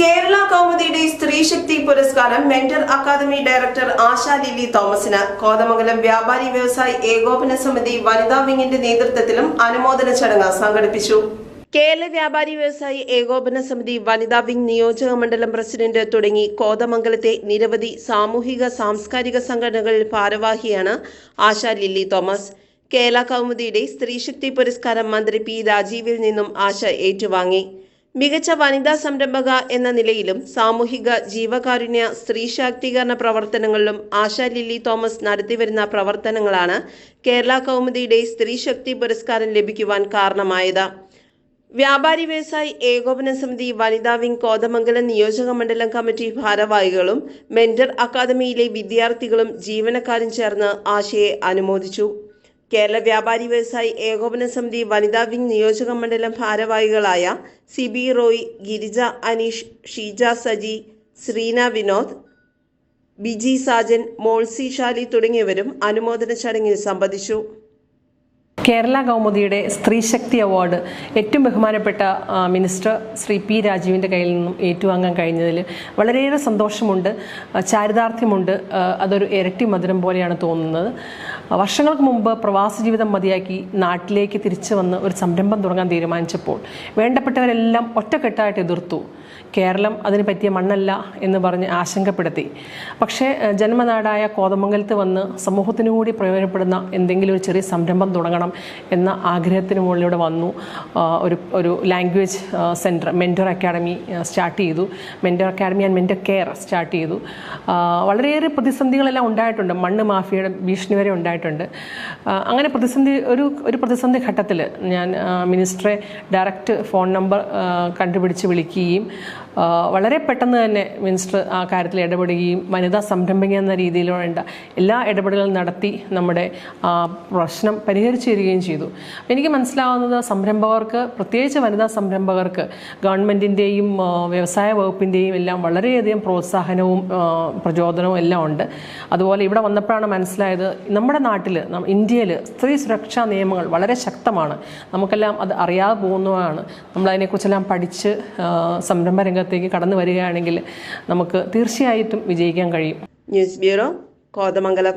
കേരള കൗമുദിയുടെ സ്ത്രീശക്തി പുരസ്കാരം Mentor Academy director Asha Lily തോമസിന് കോതമംഗലം വ്യാപാരി വ്യവസായി ഏകോപന സമിതി വനിതാ വിങ്ങിന്റെ നേതൃത്വത്തിലും അനുമോദന ചടങ്ങ് സംഘടിപ്പിച്ചു. കേരള വ്യാപാരി വ്യവസായി ഏകോപന സമിതി വനിതാ വിംഗ് നിയോജക മണ്ഡലം പ്രസിഡന്റ് തുടങ്ങി കോതമംഗലത്തെ നിരവധി സാമൂഹിക സാംസ്കാരിക സംഘടനകളിൽ ഭാരവാഹിയാണ് ആശാ ലില്ലി തോമസ്. കേരള കൗമുദിയുടെ സ്ത്രീശക്തി പുരസ്കാരം മന്ത്രി പി രാജീവിൽ നിന്നും ആശ ഏറ്റുവാങ്ങി. മികച്ച വനിതാ സംരംഭക എന്ന നിലയിലും സാമൂഹിക ജീവകാരുണ്യ സ്ത്രീ ശാക്തീകരണ പ്രവർത്തനങ്ങളിലും ആശ ലില്ലി തോമസ് നടത്തിവരുന്ന പ്രവർത്തനങ്ങളാണ് കേരള കൗമുദിയുടെ സ്ത്രീശക്തി പുരസ്കാരം ലഭിക്കുവാൻ കാരണമായത്. വ്യാപാരി വ്യവസായി ഏകോപന സമിതി വനിതാ വിംഗ് കോതമംഗലം നിയോജക മണ്ഡലം കമ്മിറ്റി ഭാരവാഹികളും മെന്റർ അക്കാദമിയിലെ വിദ്യാർത്ഥികളും ജീവനക്കാരും ചേർന്ന് ആശയെ അനുമോദിച്ചു. കേരള വ്യാപാരി വ്യവസായി ഏകോപന സമിതി വനിതാ വിംഗ് നിയോജക മണ്ഡലം ഭാരവാഹികളായ സി ബി റോയ് ഗിരിജ അനീഷ് ഷീജ സജി ശ്രീന വിനോദ് ബിജി സാജൻ മോൾസി ഷാലി തുടങ്ങിയവരും അനുമോദന ചടങ്ങിൽ സംബന്ധിച്ചു. കേരള കൗമുദിയുടെ സ്ത്രീശക്തി അവാർഡ് ഏറ്റവും ബഹുമാനപ്പെട്ട മിനിസ്റ്റർ ശ്രീ പി രാജീവിന്റെ കയ്യിൽ നിന്നും ഏറ്റുവാങ്ങാൻ കഴിഞ്ഞതിൽ വളരെയേറെ സന്തോഷമുണ്ട് ചാരിതാർത്ഥ്യമുണ്ട് അതൊരു ഇരട്ടി മധുരം പോലെയാണ് തോന്നുന്നത്. വർഷങ്ങൾക്ക് മുമ്പ് പ്രവാസ ജീവിതം മതിയാക്കി നാട്ടിലേക്ക് തിരിച്ചു വന്ന് ഒരു സംരംഭം തുടങ്ങാൻ തീരുമാനിച്ചപ്പോൾ വേണ്ടപ്പെട്ടവരെല്ലാം ഒറ്റക്കെട്ടായിട്ട് എതിർത്തു. കേരളം അതിന് പറ്റിയ മണ്ണല്ല എന്ന് പറഞ്ഞ് ആശങ്കപ്പെടുത്തി. പക്ഷേ ജന്മനാടായ കോതമംഗലത്ത് വന്ന് സമൂഹത്തിനു കൂടി പ്രയോജനപ്പെടുന്ന എന്തെങ്കിലും ഒരു ചെറിയ സംരംഭം തുടങ്ങണം എന്ന ആഗ്രഹത്തിന് മുകളിലൂടെ വന്നു. ഒരു ഒരു language centre Mentor Academy start ചെയ്തു. Mentor Academy and Mentor Care start ചെയ്തു. വളരെയേറെ പ്രതിസന്ധികളെല്ലാം ഉണ്ടായിട്ടുണ്ട്. മണ്ണ് മാഫിയയുടെ ഭീഷണി വരെ ഉണ്ടായിട്ടുണ്ട്. അങ്ങനെ പ്രതിസന്ധി ഒരു ഒരു പ്രതിസന്ധി ഘട്ടത്തിൽ ഞാൻ മിനിസ്റ്ററെ ഡയറക്റ്റ് ഫോൺ നമ്പർ കണ്ടുപിടിച്ച് വിളിക്കുകയും വളരെ പെട്ടെന്ന് തന്നെ മിനിസ്റ്റർ ആ കാര്യത്തിൽ ഇടപെടുകയും വനിതാ സംരംഭക എന്ന വേണ്ട എല്ലാ ഇടപെടലുകളും നടത്തി നമ്മുടെ പ്രശ്നം പരിഹരിച്ചു തരികയും ചെയ്തു. എനിക്ക് മനസ്സിലാവുന്നത് സംരംഭകർക്ക് പ്രത്യേകിച്ച് വനിതാ സംരംഭകർക്ക് ഗവൺമെന്റിന്റെയും വ്യവസായ വകുപ്പിന്റെയും എല്ലാം വളരെയധികം പ്രോത്സാഹനവും പ്രചോദനവും എല്ലാം ഉണ്ട്. അതുപോലെ ഇവിടെ വന്നപ്പോഴാണ് മനസ്സിലായത് നമ്മുടെ നാട്ടിൽ ഇന്ത്യയിൽ സ്ത്രീ സുരക്ഷാ നിയമങ്ങൾ വളരെ ശക്തമാണ്. നമുക്കെല്ലാം അത് അറിയാതെ പോകുന്നതാണ്. നമ്മളതിനെക്കുറിച്ചെല്ലാം പഠിച്ച് സംരംഭ രംഗത്തേക്ക് കടന്നു വരികയാണെങ്കിൽ നമുക്ക് തീർച്ചയായിട്ടും വിജയിക്കാൻ കഴിയും. News bureau Kothamangalam.